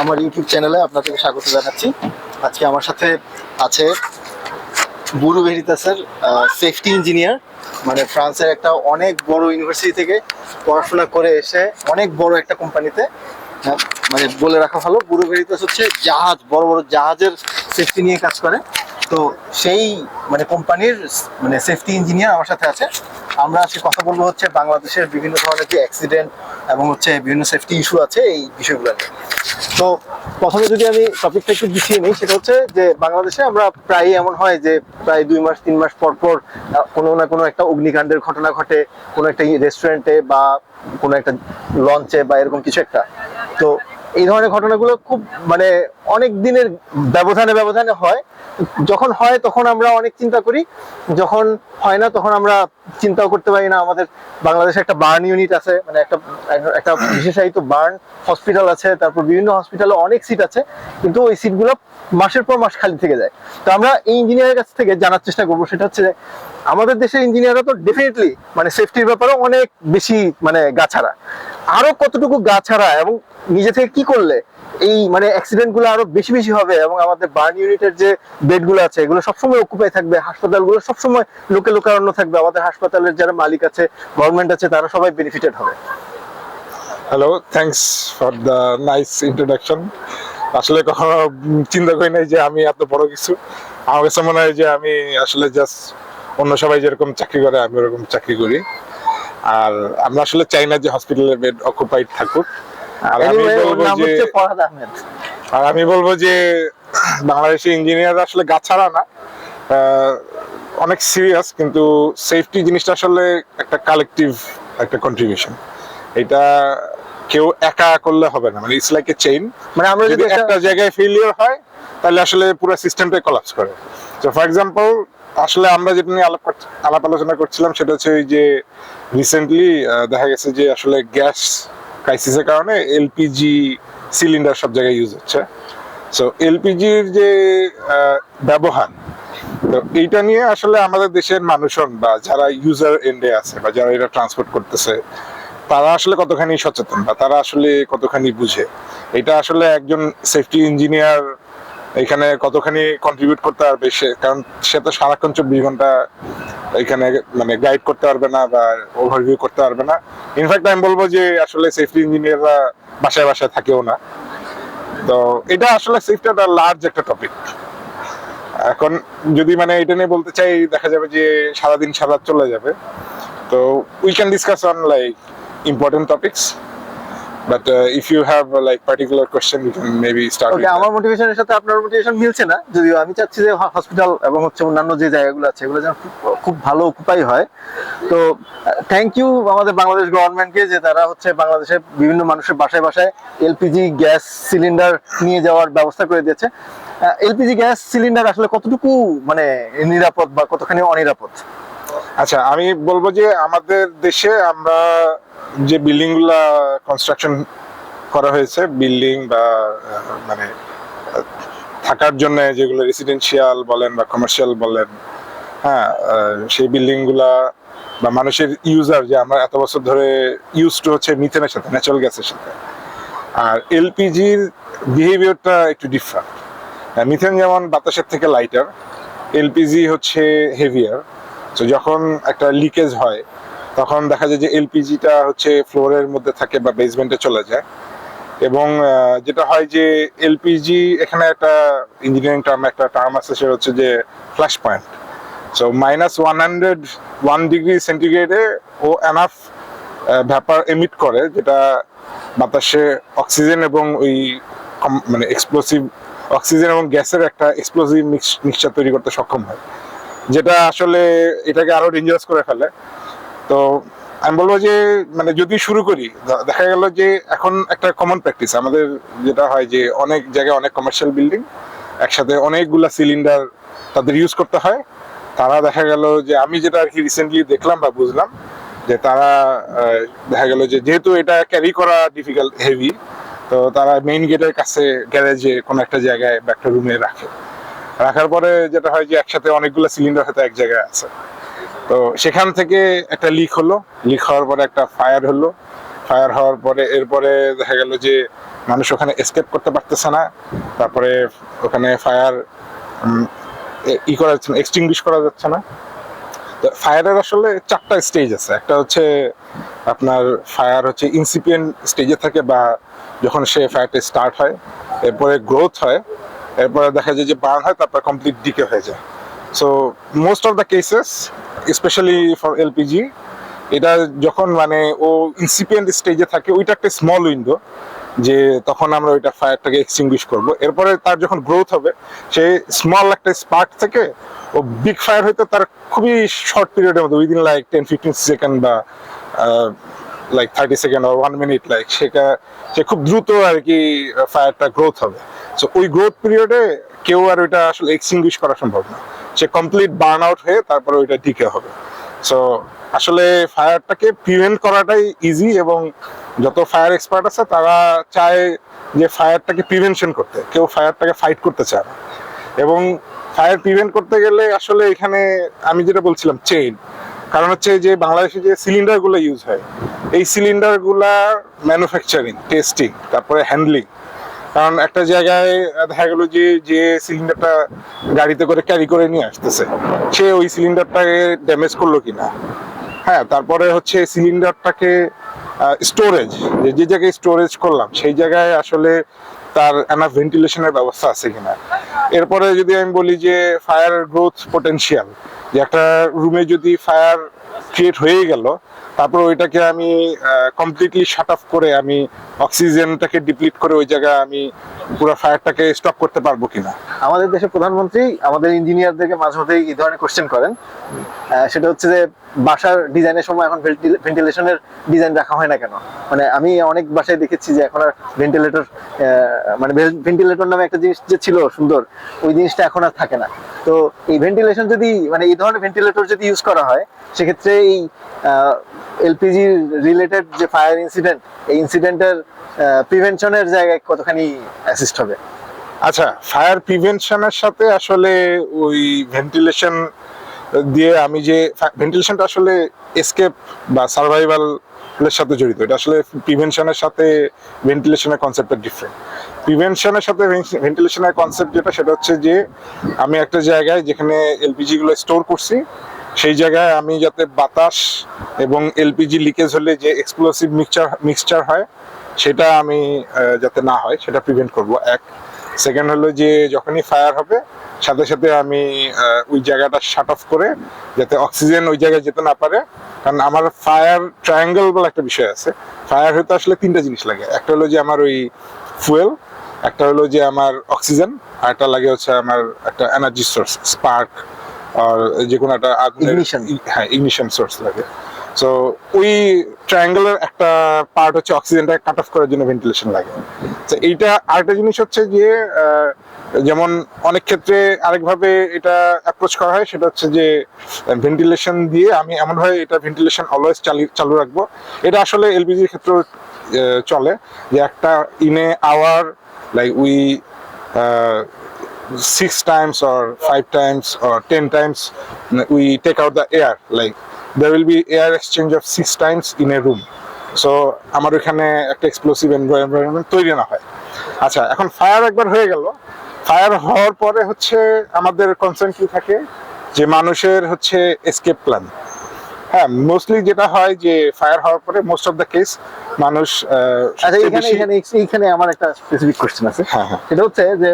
আমার ইউটিউব চ্যানেলে আপনাদেরকে স্বাগত জানাচ্ছি। আজকে আমার সাথে আছে বুরু ভেরিতাসের সেফটি ইঞ্জিনিয়ার মানে ফ্রান্সের একটা অনেক বড় ইউনিভার্সিটি থেকে পড়াশোনা করে এসে অনেক বড় একটা কোম্পানিতে মানে বলে রাখা ভালো বুরু ভেরিতাস হচ্ছে জাহাজ, বড় বড় জাহাজের সেফটি নিয়ে কাজ করে। তো সেই মানে কোম্পানির মানে সেফটি ইঞ্জিনিয়ার আমার সাথে আছে। আমরা আজকে কথা বলব হচ্ছে বাংলাদেশের বিভিন্ন ধরনের যে অ্যাক্সিডেন্ট এবং হচ্ছে বিভিন্ন সেফটি ইস্যু আছে এই বিষয়গুলো নিয়ে। তো প্রথমে যদি আমি টপিকটা একটু গুছিয়ে নিই, সেটা হচ্ছে যে বাংলাদেশে আমরা প্রায় এমন হয় যে প্রায় দুই মাস, তিন মাস পর পর কোনো না কোনো একটা অগ্নিকাণ্ডের ঘটনা ঘটে, কোনো একটা রেস্টুরেন্টে বা কোনো একটা লঞ্চে বা এরকম কিছু একটা। তো এই ধরনের ঘটনাগুলো খুব মানে অনেক দিনের ব্যবধানে ব্যবধানে হয়। যখন হয় তখন আমরা অনেক চিন্তা করি। যখন হয় না তখন আমরা চিন্তাও করতে পারি না। আমাদের বাংলাদেশে একটা বার্ন ইউনিট আছে মানে একটা একটা বিশেষায়িত বার্ন হসপিটাল আছে, তারপর বিভিন্ন হসপিটালে অনেক সিট আছে, কিন্তু ওই সিটগুলো মাসের পর মাস খালি থেকে যায়। তো আমরা এই ইঞ্জিনিয়ারের কাছ থেকে জানার চেষ্টা করব, সেটা হচ্ছে আমাদের দেশের ইঞ্জিনিয়াররা তো ডেফিনেটলি মানে সেফটির ব্যাপারে অনেক বেশি মানে গাছাড়া আরও কতটুকু গাছাড়া এবং নিজে থেকে কি করলে এই মানে অ্যাক্সিডেন্টগুলো আরও বেশি বেশি হবে এবং আমাদের বার্ন ইউনিটের যে বেডগুলো আছে, এগুলো সবসময় অকুপাই থাকবে, হাসপাতালগুলো সবসময় লোকে লোকারণ্য থাকবে। আমাদের হাসপাতালের যারা মালিক আছে গভর্নমেন্ট আছে, তারা সবাই বেনিফিটেড হবে। Hello thanks for the nice introduction আসলে কখনো চিন্তা করি নাই যে আমি এত বড় কিছু। আমার কাছে মনে হয় যে আমি আসলে জাস্ট অন্য সবাই যেরকম চাকরি করে, আমি ওরকম চাকরি করি। আর আমরা আসলে চাই না যে হসপিটালের বেড অকুপাইড থাকুক। আর আমি বলব যে আর আমি বলব যে বাংলাদেশি ইঞ্জিনিয়ার আসলে গাছাড়া না। অনেক সিরিয়াস কিন্তু সেফটি জিনিসটা আসলে একটা কালেকটিভ একটা কন্ট্রিবিউশন এটা কেউ একা করলে হবে না। মানে ইটস লাইক এ চেইন মানে আমরা যদি একটা জায়গায় ফেলিওর হয় তাহলে আসলে পুরো সিস্টেমটাই কলাপস করে। তো ফর এক্সাম্পল আসলে আমরা যেটা নিয়ে আলাপ আলাপ আলোচনা করছিলাম সেটা হচ্ছে ওই যে রিসেন্টলি দেখা গেছে যে আসলে গ্যাস ক্রাইসিসের কারণে এলপিজি সিলিন্ডার সব জায়গায় ইউজ হচ্ছে। সো এলপিজির যে ব্যবহার, তো এইটা নিয়ে আসলে আমাদের দেশের মানুষজন বা যারা ইউজার এন্ডে আছে বা যারা এটা ট্রান্সপোর্ট করতেছে, তারা আসলে কতখানি সচেতন বা তারা আসলে কতখানি বুঝে? এটা আসলে একজন সেফটি ইঞ্জিনিয়ার এখানে কতখানি কন্ট্রিবিউট করতে পারবে সে? কারণ সে তো সারাক্ষণ চব্বিশ ঘণ্টা এখানে মানে গাইড করতে পারবে না বা ওভারভিউ করতে পারবে না। ইনফ্যাক্ট আমি বলব যে আসলে সেফটি ইঞ্জিনিয়াররা বাসায় বাসায় থাকেও না। তো এটা আসলে সেফটি একটা লার্জ একটা টপিক এখন যদি মানে এটা নিয়ে বলতে চাই, দেখা যাবে যে সারাদিন সারা চলে যাবে। তো we can discuss on like important topics but if you have like particular you can maybe start okay আমার মোটিভেশনের সাথে আপনার মোটিভেশন মিলছে না। যদিও আমি চাচ্ছি যে হসপিটাল এবং হচ্ছে অন্যান্য যে জায়গাগুলো আছে এগুলো যেন খুব- ভালো উপায় হয়। তো থ্যাংক ইউ আমাদের বাংলাদেশ গভর্নমেন্টকে যে তারা হচ্ছে বাংলাদেশের বিভিন্ন মানুষের বাসায় বাসায় এলপিজি গ্যাস সিলিন্ডার নিয়ে যাওয়ার ব্যবস্থা করে দিয়েছে। এলপিজি গ্যাস সিলিন্ডার আসলে কতটুকু মানে নিরাপদ বা কতখানি অনিরাপদ? আচ্ছা আমি বলব যে আমাদের দেশে আমরা যে বিল্ডিংগুলা কনস্ট্রাকশন করা হয়েছে, বিল্ডিং বা মানে থাকার জন্য যেগুলো রেসিডেন্সিয়াল বলেন বা কমার্শিয়াল বলেন হ্যাঁ সেই বিল্ডিংগুলা বা মানুষের ইউজার যে আমরা এত বছর ধরে ইউজ টু হচ্ছে মিথেনের সাথে ন্যাচারাল গ্যাসের সাথে। আর এলপিজির বিহেভিয়ারটা একটু ডিফারেন্ট মিথেন যেমন বাতাসের থেকে লাইটার এলপিজি হচ্ছে হেভিয়ার তো যখন একটা লিকেজ হয় তখন দেখা যায় যে এলপিজিটা হচ্ছে ফ্লোরের মধ্যে থাকে বা বেসমেন্টে চলে যায়। এবং যেটা হয় যে এলপিজি এখানে একটা ইঞ্জিনিয়ারিং টার্ম একটা টার্ম আছে, সেটা হচ্ছে যে flash point so minus one hundred one degree সেন্টিগ্রেডে ও এনাফ ভ্যাপার এমিট করে, যেটা বাতাসে অক্সিজেন এবং ওই মানে এক্সপ্লোসিভ অক্সিজেন এবং গ্যাসের একটা এক্সপ্লোসিভ মিক্স মিক্সচার তৈরি করতে সক্ষম হয়। যেটা আসলে এটাকে আরও ডেঞ্জারাস করে ফেলে। তো আমি বলব যে মানে যদি শুরু করি দেখা গেল যে এখন একটা কমন প্র্যাকটিস আমাদের যেটা হয় যে অনেক জায়গায় অনেক কমার্শিয়াল বিল্ডিং একসাথে অনেকগুলা সিলিন্ডার তাদের ইউজ করতে হয়। তারা দেখা গেল যে, আমি যেটা আর কি রিসেন্টলি দেখলাম বা বুঝলাম, যে তারা দেখা গেল যে যেহেতু এটা ক্যারি করা ডিফিকাল্ট হেভি তো তারা মেইন গেটের কাছে গ্যারেজে কোনো একটা জায়গায় বা একটা রুমে রাখে। রাখার পরে যেটা হয় যে একসাথে অনেকগুলো সিলিন্ডার হয়তো এক জায়গায় আছে। তো সেখান থেকে একটা লিক হলো। লিক হওয়ার পরে একটা ফায়ার হলো। ফায়ার হওয়ার পরে এরপরে দেখা গেল যে মানুষ ওখানে এসকেপ করতে পারতেছে না। তারপরে ওখানে ফায়ার ই করা যাচ্ছে না এক্সটিংগুইশ করা যাচ্ছে না। তো ফায়ারের আসলে চারটা স্টেজ আছে। একটা হচ্ছে আপনার ফায়ার হচ্ছে ইনসিপিয়েন্ট স্টেজে থাকে বা যখন সে ফায়ারটা স্টার্ট হয়, এরপরে গ্রোথ হয়, এরপরে দেখা যায় যে বার্ন হয়, তারপর কমপ্লিট ডিকে হয়ে যায়। So most of the cases specially for LPG এটা যখন মানে ও ইনসিপিয়েন্ট স্টেজে থাকে, ওইটা একটা স্মল উইন্ডো যে তখন আমরা ওইটা ফায়ারটাকে এক্সটিংগুইশ করব। এরপরে তার যখন গ্রোথ হবে, সে স্মল একটা স্পার্ক থেকে ও বিগ ফায়ার হয়তো তার খুবই শর্ট পিরিয়ডের মধ্যে within like ten fifteen second বা like thirty second one minute like সেটা, সে খুব দ্রুত আর কি ফায়ারটা গ্রোথ হবে। সো ওই গ্রোথ পিরিয়ডে কেউ আর ওইটা আসলে এক্সটিংগুইশ করা সম্ভব না। সে কমপ্লিট বার্ন আউট হয়ে তারপরে ওইটা ডিকে হবে। সো আসলে ফায়ারটাকে প্রিভেন্ট করাটাই ইজি এবং যত ফায়ার এক্সপার্ট আছে, তারা চায় যে ফায়ারটাকে প্রিভেনশন করতে। কেউ ফায়ারটাকে ফাইট করতে চায় না। এবং ফায়ার প্রিভেন্ট করতে গেলে আসলে এখানে আমি যেটা বলছিলাম চেইন কারণ হচ্ছে যে বাংলাদেশে যে সিলিন্ডারগুলো ইউজ হয়, এই সিলিন্ডারগুলা ম্যানুফ্যাকচারিং টেস্টিং তারপরে হ্যান্ডলিং কারণ একটা জায়গায় দেখা গেল যে যে সিলিন্ডারটা গাড়িতে করে ক্যারি করে নিয়ে আসতেছে, সে ওই সিলিন্ডারটাকে ড্যামেজ করল কিনা? হ্যাঁ তারপরে হচ্ছে সিলিন্ডারটাকে স্টোরেজ যে জায়গায় স্টোরেজ করলাম, সেই জায়গায় আসলে তার এনাফ ভেন্টিলেশনের ব্যবস্থা আছে কিনা। এরপরে যদি আমি বলি যে ফায়ার গ্রোথ পোটেনশিয়াল যে একটা রুমে যদি ফায়ার ক্রিয়েট হয়ে গেল, তারপর ওইটাকে আমি কমপ্লিটলি শাট অফ করে আমি অক্সিজেনটাকে ডিপ্লিট করে ওই জায়গায় আমি পুরো ফায়ারটাকে স্টপ করতে পারব কিনা। আমাদের দেশের প্রধানমন্ত্রী, আমাদের ইঞ্জিনিয়ারদেরকে মাঝে মধ্যেই এই ধরনের কোশ্চেন করেন। সেটা হচ্ছে যে বাসার ডিজাইনের সময় এখন ভেন্টিলেশনের ডিজাইন রাখা হয় না কেন? মানে আমি অনেক বাসায় দেখেছি যে এখন আর ভেন্টিলেটর মানে ভেন্টিলেটর নামে একটা জিনিস যে ছিল সুন্দর, ওই জিনিসটা এখন আর থাকে না। তো এই ভেন্টিলেশন যদি মানে এই ধরনের ভেন্টিলেটর যদি ইউজ করা হয়, সেক্ষেত্রে এই এলপিজি রিলেটেড যে ফায়ার ইনসিডেন্ট এই ইনসিডেন্টের প্রিভেনশনের জায়গায় কতখানি অ্যাসিস্ট হবে? আচ্ছা ফায়ার প্রিভেনশনের সাথে আসলে ওই ভেন্টিলেশন দিয়ে আমি যে ভেন্টিলেশনটা আসলে এসকেপ বা সার্ভাইভাল এর সাথে জড়িত, এটা আসলে প্রিভেনশনের সাথে ভেন্টিলেশনের কনসেপ্টটা ডিফারেন্ট প্রিভেনশনের সাথে ভেন্টিলেশনের কনসেপ্ট যেটা, সেটা হচ্ছে যে আমি একটা জায়গায় যেখানে এলপিজি গুলো স্টোর করছি, সেই জায়গায় আমি যাতে বাতাস এবং এলপিজি লিকেজ হলে যে এক্সপ্লোসিভ মিক্সচার মিক্সচার হয়, সেটা আমি যাতে না হয়, সেটা প্রিভেন্ট করব। এক সেকেন্ড হলো যে যখনই ফায়ার হবে সাথে সাথে আমি ওই জায়গাটা শাট অফ করে যাতে অক্সিজেন ওই জায়গায় যেতে না পারে। কারণ আমার ফায়ার ট্রায়াঙ্গেল বলে একটা বিষয় আছে। ফায়ার হতে আসলে তিনটা জিনিস লাগে। একটা হলো যে আমার ওই ফুয়েল একটা হলো যে আমার অক্সিজেন আর একটা লাগে হচ্ছে আমার একটা এনার্জি সোর্স স্পার্ক আর যে কোনো একটা হ্যাঁ ইগনিশন সোর্স লাগে। সো ওই ট্রায়াঙ্গেলের একটা পার্ট হচ্ছে অক্সিজেনটা কাট অফ করার জন্য ভেন্টিলেশন লাগে। তো এইটা আরেকটা জিনিস হচ্ছে যে যেমন অনেক ক্ষেত্রে আরেকভাবে এটা অ্যাপ্রোচ করা হয় সেটা হচ্ছে যে ভেন্টিলেশন দিয়ে আমি এমনভাবে এটা ভেন্টিলেশন অলওয়েজ চালু চালু রাখব। এটা আসলে এলপিজির ক্ষেত্রেও আহ, চলে যে একটা in a hour like we six times or five times or ten times we take out the air like there will be air exchange of six times in a room. So আমার ওইখানে একটা explosive environment তৈরি না হয়। আচ্ছা এখন fire একবার হয়ে গেল। ফায়ার হওয়ার পরে হচ্ছে আমাদের কনসার্ন কি থাকে? যে মানুষের হচ্ছে এসকেপ প্ল্যান হ্যাঁ মোস্টলি যেটা হয় যে ফায়ার হওয়ার পরে মোস্ট অফ দ্য কেস মানুষ আচ্ছা এইখানে আমার একটা স্পেসিফিক কোশ্চেন আছে। হ্যাঁ হ্যাঁ। সেটা হচ্ছে যে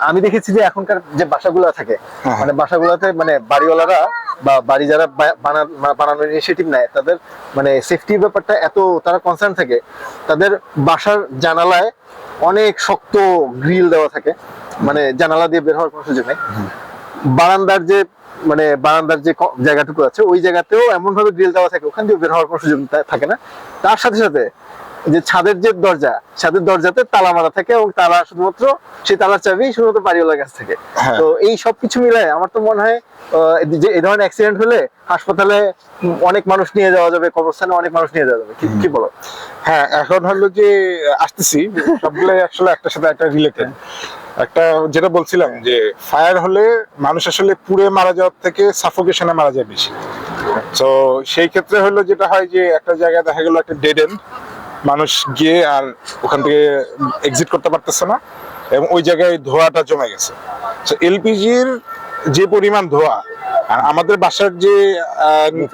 আমি দেখেছি যে এখনকার যে বাসাগুলো থাকে হ্যাঁ। মানে বাসাগুলোতে মানে বাড়িওয়ালারা বা বাড়ি যারা বা- বানা- মা- বানানোর ইনিশিয়েটিভ নেয় তাদের মানে সেফটির ব্যাপারটা এত তারা কনসার্ন থাকে তাদের বাসার জানালায় অনেক শক্ত গ্রিল দেওয়া থাকে মানে জানালা দিয়ে বের হওয়ার কোনো সুযোগ নেই। বারান্দার যে মানে বারান্দার যে জায়গাটুকু আছে ওই জায়গাতেও এমন ভাবে গ্রিল দেওয়া থাকে ওখান দিয়ে বের হওয়ার কোনো সুযোগ থাকে না। তার সাথে সাথে যে ছাদের যে দরজা ছাদের দরজাতে তালা মারা থাকে এবং তালা শুধুমাত্র সেই তালার চাবি শুধুমাত্র বাড়িওয়ালার কাছ থেকে। হ্যাঁ। তো এই সব কিছু মিলে আমার তো মনে হয় যে এই ধরনের অ্যাক্সিডেন্ট হলে হাসপাতালে অনেক মানুষ নিয়ে যাওয়া যাবে কবরস্থানে অনেক মানুষ নিয়ে যাওয়া যাবে। কি বলো? হ্যাঁ এখন হলো যে আসতেছি সবগুলাই আসলে একটা সাথে একটা রিলেটেড একটা যেটা বলছিলাম যে ফায়ার হলে মানুষ আসলে পুড়ে মারা যাওয়ার থেকে সাফোকেশনে মারা যায় বেশি। তো সেই ক্ষেত্রে হলো যেটা হয় যে একটা জায়গায় দেখা গেল একটা ডেড এন্ড মানুষ গিয়ে আর ওখান থেকে এক্সিট করতে পারতেছে না এবং ওই জায়গায় ধোঁয়াটা জমে গেছে। তো এলপিজির যে পরিমাণ ধোঁয়া আর আমাদের বাসার যে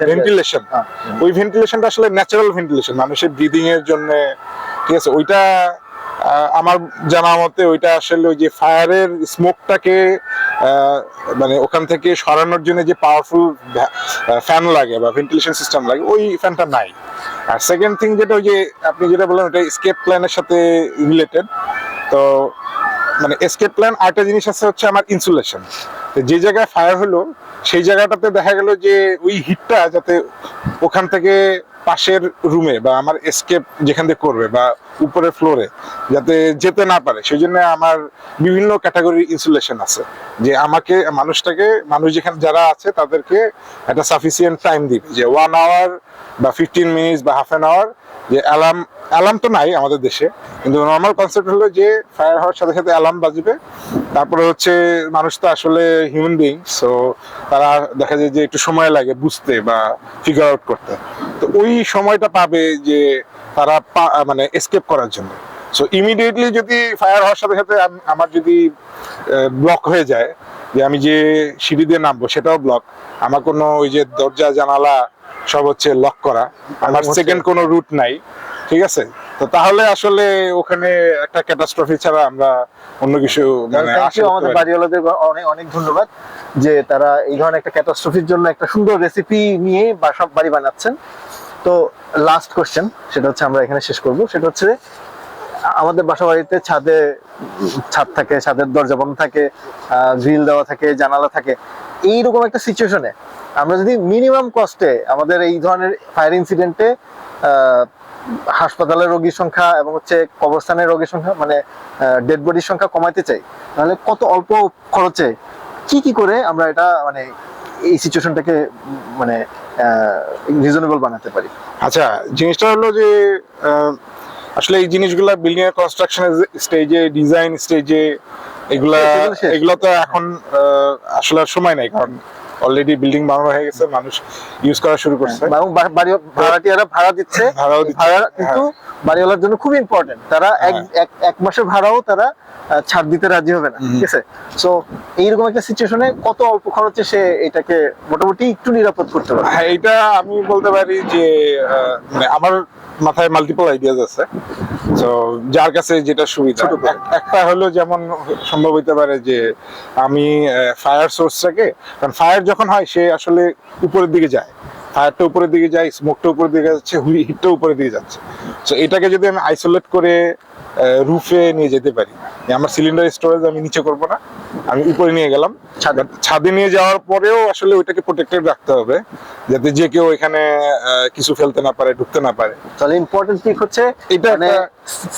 ভেন্টিলেশন হ্যাঁ। ওই ভেন্টিলেশনটা আসলে ন্যাচারাল ভেন্টিলেশন মানুষের ব্রিদিং এর জন্য ঠিক আছে? ওইটা আমার জানা মতে ওইটা আসলে ওই যে ফায়ারের স্মোকটাকে মানে ওখান থেকে সরানোর জন্য যে পাওয়ারফুল ফ্যান লাগে বা ভেন্টিলেশন সিস্টেম লাগে, ওই ফ্যানটা নাই। আর সেকেন্ড থিং যেটা ওই যে আপনি যেটা বললেন ওটা স্কেপ প্ল্যানের সাথে রিলেটেড তো মানে স্কেপ প্ল্যান আরেকটা জিনিস আছে হচ্ছে আমার ইনসুলেশন যে জায়গায় ফায়ার হলো, সেই জায়গাটাতে দেখা গেল যে ওই হিটটা যাতে ওখান থেকে পাশের রুমে বা আমার এসকেপ যেখান থেকে করবে বা উপরের ফ্লোরে যাতে যেতে না পারে সেই জন্য আমার বিভিন্ন ক্যাটাগরির ইনসুলেশন আছে। যে আমাকে, মানুষটাকে, মানুষ যেখানে, যারা আছে তাদেরকে একটা সাফিসিয়েন্ট টাইম দিবে। যে ওয়ান আওয়ার বা ফিফটিন মিনিটস বা হাফ অ্যান আওয়ার যে অ্যালার্ম অ্যালার্ম তো নাই আমাদের দেশে, কিন্তু নর্মাল কনসেপ্ট হলো যে ফায়ার হওয়ার সাথে সাথে অ্যালার্ম বাজবে। তারপরে হচ্ছে মানুষ তো আসলে হিউম্যান বিং সো তারা দেখা যায় যে একটু সময় লাগে বুঝতে বা ফিগার আউট করতে। তো ওই সময়টা পাবে যে তারা মানে এসকেপ করার জন্য। সো ইমিডিয়েটলি যদি ফায়ার হওয়ার সাথে সাথে আমার যদি ব্লক হয়ে যায় যে আমি যে সিঁড়ি দিয়ে নামবো সেটাও ব্লক আমার কোনো ওই যে দরজা জানালা সব হচ্ছে লক করা আমার সেকেন্ড কোনো রুট নাই ঠিক আছে? তো তাহলে আসলে ওখানে একটা ক্যাটাস্ট্রফি ছাড়া আমরা অন্য কিছু মানে আমাদের বাড়িওয়ালাদের অনেক অনেক ধন্যবাদ যে তারা এই ধরনের একটা ক্যাটাস্ট্রফির জন্য একটা সুন্দর রেসিপি নিয়ে বাসা বাড়ি বানাচ্ছেন। তো লাস্ট কোশ্চেন সেটা হচ্ছে আমরা এখানে শেষ করব। সেটা হচ্ছে, আমাদের বাসা বাড়িতে ছাদে ছাদ থাকে, ছাদের দরজা বন্ধ থাকে গ্রিল দেওয়া থাকে, জানালা থাকে। এইরকম একটা সিচুয়েশনে আমরা যদি মিনিমাম কস্টে আমাদের এই ধরনের ফায়ার ইনসিডেন্টে হাসপাতালের রোগীর সংখ্যা এবং হচ্ছে কবরস্থানের রোগীর সংখ্যা মানে ডেড বডির সংখ্যা কমাতে চাই, তাহলে কত অল্প খরচে কি কি করে আমরা এটা মানে এই সিচুয়েশনটাকে মানে রিজনেবল বানাতে পারি। আচ্ছা জিনিসটা হলো যে আসলে এই জিনিসগুলা বিল্ডিং এর কনস্ট্রাকশন স্টেজে ডিজাইন স্টেজে এগুলা এগুলা তো এখন আসলে সময় নাই কারণ অলরেডি বিল্ডিং বানানো হয়ে গেছে মানুষ ইউজ করা শুরু করছে। বাড়ি ভাড়াটিয়ারা ভাড়া দিচ্ছে। ভাড়া কিন্তু বাড়িওয়ালার জন্য খুব ইম্পর্টেন্ট তারা এক হ্যাঁ। এক- মাসের ভাড়াও তারা ছাড় দিতে রাজি হবে না ঠিক আছে? সো এইরকম একটা সিচুয়েশনে কত অল্প খরচে সে এটাকে মোটামুটি একটু নিরাপদ করতে পারে হ্যাঁ এটা আমি বলতে পারি যে আমার মাথায় মাল্টিপল আইডিয়াস আছে। তো যার কাছে যেটা সুবিধা। একটা হলো যেমন সম্ভব হইতে পারে যে আমি ফায়ার সোর্সটাকে কারণ ফায়ার যখন হয় সে আসলে উপরের দিকে যায়। ফায়ারটা উপরের দিকে যায় স্মোকটা উপরের দিকে যাচ্ছে, হুইটটা উপরের দিকে যাচ্ছে। সো এটাকে যদি আমি আইসোলেট করে রুফে নিয়ে যেতে পারি। আমার সিলিন্ডার স্টোরেজ আমি নিচে করব না। আমি উপরে নিয়ে গেলাম। ছাদে। নিয়ে যাওয়ার পরেও আসলে ওইটাকে প্রোটেক্টেড রাখতে হবে যাতে যে কেউ এখানে কিছু ফেলতে না পারে ঢুকতে না পারে। তাহলে ইম্পর্টেন্ট দিক হচ্ছে এটা মানে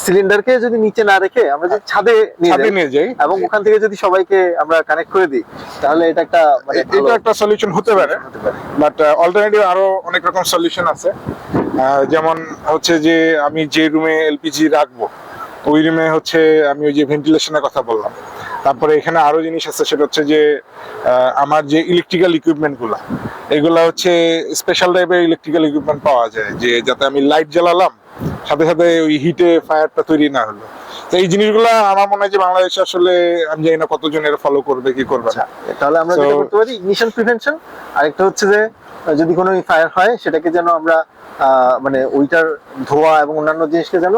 সিলিন্ডারকে যদি নিচে না রেখে আমরা যদি ছাদে নিয়ে ছাদে যাই নিয়ে যাই। এবং ওখান থেকে যদি সবাইকে আমরা কানেক্ট করে দিই তাহলে এটা একটা মানে এটা একটা সলিউশন হতে পারে। বাট অল্টারনেটিভ আরও অনেক রকম সলিউশন আছে। যেমন হচ্ছে যে আমি যে রুমে এলপিজি রাখব ওই রুমে হচ্ছে আমি ওই যে ভেন্টিলেশনের কথা বললাম। তারপরে এখানে আরও জিনিস আছে সেটা হচ্ছে যে আমার যে ইলেকট্রিক্যাল ইকুইপমেন্টগুলা এগুলা হচ্ছে স্পেশাল টাইপের ইলেকট্রিক্যাল ইকুইপমেন্ট পাওয়া যায় যে যাতে আমি লাইট জ্বালালাম সাথে সাথে ওই হিটে ফায়ারটা তৈরি না হলো। তো এই জিনিসগুলা আমার মনে হয় যে বাংলাদেশে আসলে আমি জানি না কতজন এরা ফলো করবে কি করবে তাহলে আমরা যেটা করতে পারি ইগনিশন প্রিভেনশন আরেকটা হচ্ছে যে যদি কোনো ফায়ার হয়, সেটাকে যেন আমরা মানে ওইটার ধোয়া এবং অন্যান্য জিনিসকে যেন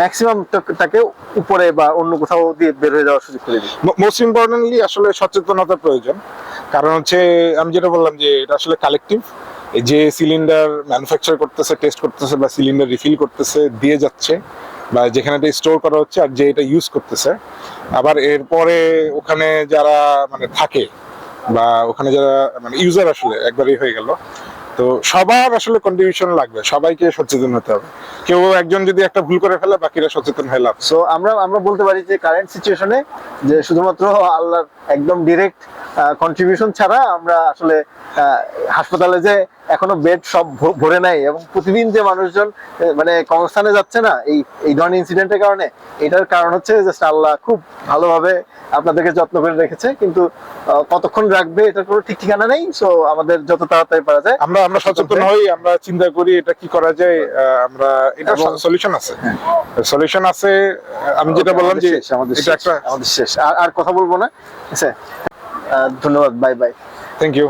ম্যাক্সিমাম তাকে উপরে বা অন্য কোথাও দিয়ে বের হয়ে যাওয়ার সুযোগ করে দিই। মোস্ট ইম্পর্টেন্টলি আসলে সচেতনতা প্রয়োজন। কারণ হচ্ছে, আমি যেটা বললাম যে এটা আসলে কালেকটিভ যে সিলিন্ডার ম্যানুফ্যাকচার করতেছে টেস্ট করতেছে বা সিলিন্ডার রিফিল করতেছে, দিয়ে যাচ্ছে, বা যেখানে এটা স্টোর করা হচ্ছে আর যে এটা ইউজ করতেছে। আবার এরপরে ওখানে যারা মানে থাকে বা ওখানে যারা মানে ইউজার আসলে একবারই হয়ে গেল তো সবার আসলে কন্ট্রিবিউশন লাগবে সবাইকে সচেতন হতে হবে। কেউ একজন যদি একটা ভুল করে ফেলে বাকিরা সচেতন হয়ে লাভ। সো আমরা আমরা বলতে পারি যে কারেন্ট সিচুয়েশনে যে শুধুমাত্র আল্লাহর একদম ডিরেক্ট কন্ট্রিবিউশন ছাড়া আমরা আসলে হাসপাতালে যে এখনও বেড সব ভরে নাই এবং প্রতিদিন যে মানুষজন মানে কর্মস্থানে যাচ্ছে না এই এই ধরনের ইনসিডেন্টের কারণে এটার কারণ হচ্ছে জাস্ট আল্লাহ খুব ভালোভাবে আপনাদেরকে যত্ন করে রেখেছে কিন্তু কতক্ষণ রাখবে এটার কোনো ঠিক ঠিকানা নেই। সো আমাদের যত তাড়াতাড়ি পারা যায় আমরা আমরা সচেতন হই আমরা চিন্তা করি এটা কি করা যায় আমরা এটা সলিউশন আছে। সলিউশন আছে আমি যেটা বললাম যে আমাদের এটা একটা আমাদের শেষ। আর কথা বলব না? আহ, ধন্যবাদ বাই বাই। Thank you